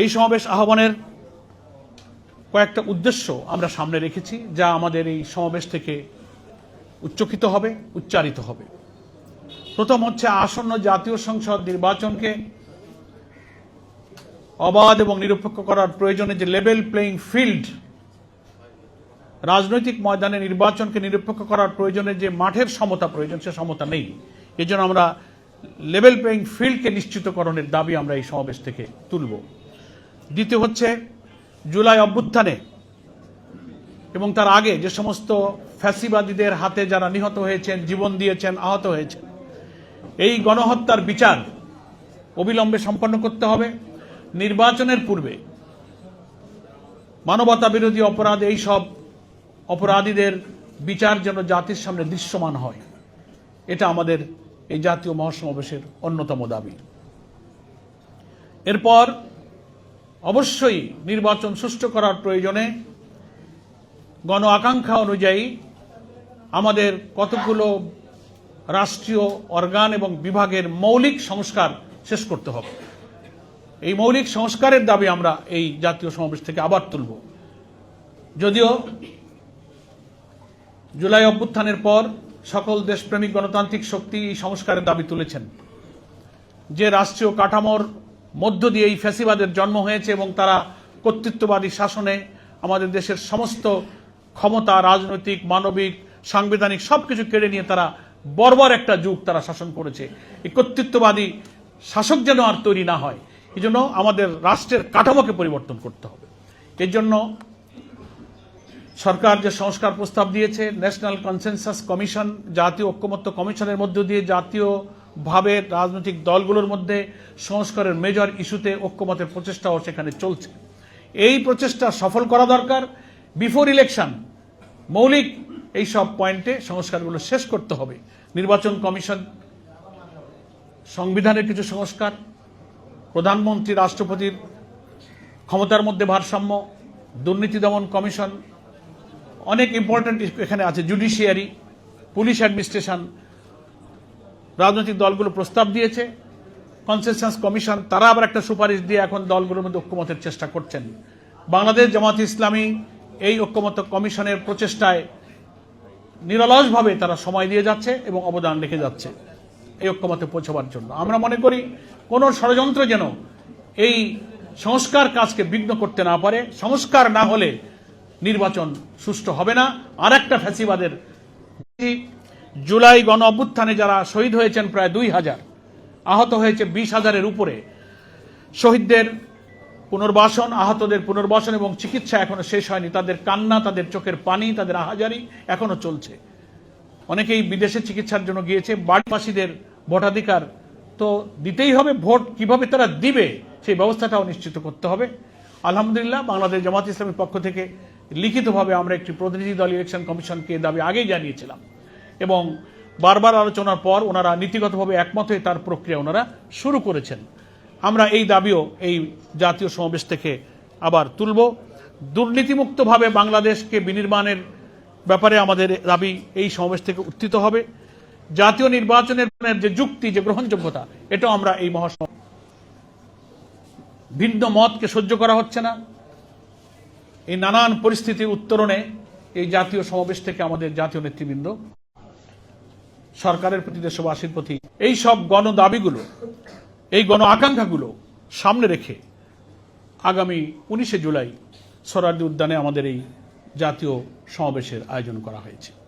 এই সমাবেশ আহ্বানের কয়েকটা উদ্দেশ্য আমরা সামনে রেখেছি, যা আমাদের এই সমাবেশ থেকে উচ্চকিত হবে, উচ্চারিত হবে। প্রথম হচ্ছে আসন্ন জাতীয় সংসদ নির্বাচনকে অবাধ এবং নিরপেক্ষ করার প্রয়োজনে যে লেভেল প্লেইং ফিল্ড রাজনৈতিক ময়দানে নির্বাচনকে নিরপেক্ষ করার প্রয়োজনে যে মাঠের সমতা প্রয়োজন, সে সমতা নেই। এজন্য আমরা লেভেল প্লেইং ফিল্ডকে নিশ্চিতকরণের দাবি আমরা এই সমাবেশ থেকে তুলব। দ্বিতীয় হচ্ছে জুলাই অভ্যুত্থানে এবং তার আগে যে সমস্ত ফ্যাসিবাদীদের হাতে যারা নিহত হয়েছেন, জীবন দিয়েছেন, আহত হয়েছেন, এই গণহত্যার বিচার অবিলম্বে সম্পন্ন করতে হবে। নির্বাচনের পূর্বে মানবতা বিরোধী অপরাধ, এই সব অপরাধীদের বিচার যেন জাতির সামনে দৃশ্যমান হয়, এটা আমাদের এই জাতীয় মহাসমাবেশের অন্যতম দাবি। এরপর অবশ্যই নির্বাচন সুষ্ঠু করার প্রয়োজনে গণ আকাঙ্ক্ষা অনুযায়ী আমাদের কতগুলো রাষ্ট্রীয় অর্গান এবং বিভাগের মৌলিক সংস্কার শেষ করতে হবে। এই মৌলিক সংস্কারের দাবি আমরা এই জাতীয় সমাবেশ থেকে আবার তুলব। যদিও জুলাই অভ্যুত্থানের পর সকল দেশপ্রেমিক গণতান্ত্রিক শক্তি এই সংস্কারের দাবি তুলেছেন। যে রাষ্ট্রীয় কাঠামোর মধ্য দিয়ে এই ফ্যাসিবাদের জন্ম হয়েছে এবং তারা কর্তৃত্ববাদী শাসনে আমাদের দেশের সমস্ত ক্ষমতা, রাজনৈতিক, মানবিক, সাংবিধানিক সবকিছু কেড়ে নিয়ে তারা বর্বর একটা যুগ তারা শাসন করেছে। এই কর্তৃত্ববাদী শাসক যেন আর তৈরি না হয়, এই জন্য আমাদের রাষ্ট্রের কাঠামোকে পরিবর্তন করতে হবে। এর জন্য সরকার যে সংস্কার প্রস্তাব দিয়েছে ন্যাশনাল কনসেনসাস কমিশন জাতীয় ঐক্যমত্য কমিশনের মধ্য দিয়ে জাতীয়ভাবে রাজনৈতিক দলগুলোর মধ্যে সংস্কারের মেজর ইস্যুতে ঐক্যমতের প্রচেষ্টাও সেখানে চলছে। এই প্রচেষ্টা সফল করা দরকার। বিফোর ইলেকশন মৌলিক এই সব পয়েন্টে সংস্কারগুলো শেষ করতে হবে। নির্বাচন কমিশন, সংবিধানের কিছু সংস্কার, প্রধানমন্ত্রী, রাষ্ট্রপতির ক্ষমতার মধ্যে ভারসাম্য, দুর্নীতি দমন কমিশন, অনেক ইম্পর্ট্যান্ট এখানে আছে জুডিশিয়ারি পুলিশ অ্যাডমিনিস্ট্রেশন রাজনৈতিক দলগুলো প্রস্তাব দিয়েছে। কনসেনসাস কমিশন তারা আবার একটা সুপারিশ দিয়ে এখন দলগুলোর মধ্যে ঐক্যমতের চেষ্টা করছেন। বাংলাদেশ জামাত ইসলামী এই ঐক্যমত কমিশনের প্রচেষ্টায় নিরলসভাবে তারা সময় দিয়ে যাচ্ছে এবং অবদান রেখে যাচ্ছে এই ঐক্যমতে পৌঁছবার জন্য। আমরা মনে করি কোনো ষড়যন্ত্র যেন এই সংস্কার কাজকে বিঘ্ন করতে না পারে। সংস্কার না হলে নির্বাচন সুষ্ঠু হবে না। আর একটা ফ্যাসিবাদের জুলাই গণ অভ্যুত্থানে যারা শহীদ হয়েছেন প্রায় দুই হাজার, আহত হয়েছে বিশ হাজারের উপরে। শহীদদের পুনর্বাসন, আহতদের পুনর্বাসন এবং চিকিৎসা এখনও শেষ হয়নি। তাদের কান্না, তাদের চোখের পানি, তাদের আহাজারি এখনও চলছে। অনেকেই বিদেশে চিকিৎসার জন্য গিয়েছে। বাড়িবাসীদের ভোটাধিকার তো দিতেই হবে, ভোট কীভাবে তারা দিবে সেই ব্যবস্থাটাও নিশ্চিত করতে হবে। আলহামদুলিল্লাহ, বাংলাদেশ জামাত ইসলামের পক্ষ থেকে লিখিতভাবে আমরা একটি প্রতিনিধি দল ইলেকশন কমিশনকে দাবি আগেই জানিয়েছিলাম। এবং বারবার আলোচনার পর ওনারা নীতিগতভাবে একমত হয়ে তার প্রক্রিয়া ওনারা শুরু করেছেন। আমরা এই দাবিও এই জাতীয় সমাবেশ থেকে আবার তুলব। দুর্নীতিমুক্তভাবে বাংলাদেশকে বিনির্মাণের ব্যাপারে আমাদের দাবি এই সমাবেশ থেকে উত্থিত হবে। জাতীয় নির্বাচনের যে যুক্তি, যে গ্রহণযোগ্যতা, এটাও আমরা এই মহাসভা ভিন্ন মতকে সহ্য করা হচ্ছে না। এই নানান পরিস্থিতির উত্তরণে এই জাতীয় সমাবেশ থেকে আমাদের জাতীয় নেতৃবৃন্দ সরকারের প্রতি, দেশবাসীর প্রতি এই সব গণ দাবিগুলো এই গণ আকাঙ্ক্ষাগুলো সামনে রেখে আগামী উনিশে জুলাই সরার্দি উদ্যানে আমাদের এই জাতীয় সমাবেশের আয়োজন করা হয়েছে।